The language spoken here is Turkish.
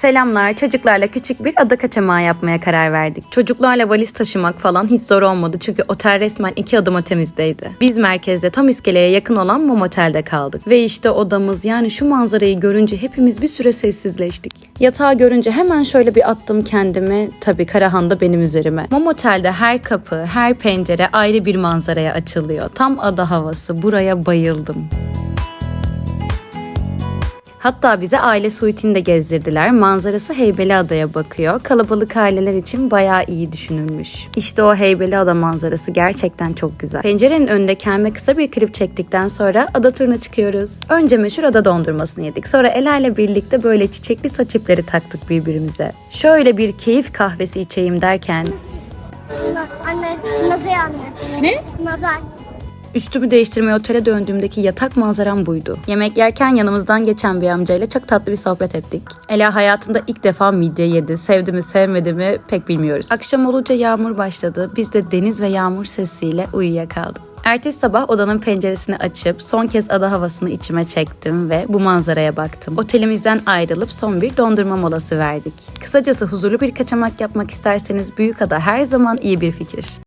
Selamlar. Çocuklarla küçük bir ada kaçamağı yapmaya karar verdik. Çocuklarla valiz taşımak falan hiç zor olmadı çünkü otel resmen iki adım ötemizdeydi. Biz merkezde tam iskeleye yakın olan Mom Otel'de kaldık. Ve işte odamız yani şu manzarayı görünce hepimiz bir süre sessizleştik. Yatağı görünce hemen şöyle bir attım kendimi. Tabii Karahan da benim üzerime. Mom Otel'de her kapı, her pencere ayrı bir manzaraya açılıyor. Tam ada havası. Buraya bayıldım. Hatta bize aile suitini de gezdirdiler. Manzarası Heybeliada'ya bakıyor. Kalabalık aileler için bayağı iyi düşünülmüş. İşte o Heybeliada manzarası gerçekten çok güzel. Pencerenin önünde kendime kısa bir klip çektikten sonra ada turuna çıkıyoruz. Önce meşhur ada dondurmasını yedik. Sonra Ela ile birlikte böyle çiçekli saç ipleri taktık birbirimize. Şöyle bir keyif kahvesi içeyim derken anne, Nazay anne. Ne? Nazay. Üstümü değiştirmeye otele döndüğümdeki yatak manzaram buydu. Yemek yerken yanımızdan geçen bir amcayla çok tatlı bir sohbet ettik. Ela hayatında ilk defa midye yedi. Sevdi mi sevmedi mi pek bilmiyoruz. Akşam olunca yağmur başladı. Biz de deniz ve yağmur sesiyle uyuyakaldık. Ertesi sabah odanın penceresini açıp son kez ada havasını içime çektim ve bu manzaraya baktım. Otelimizden ayrılıp son bir dondurma molası verdik. Kısacası huzurlu bir kaçamak yapmak isterseniz büyük ada her zaman iyi bir fikir.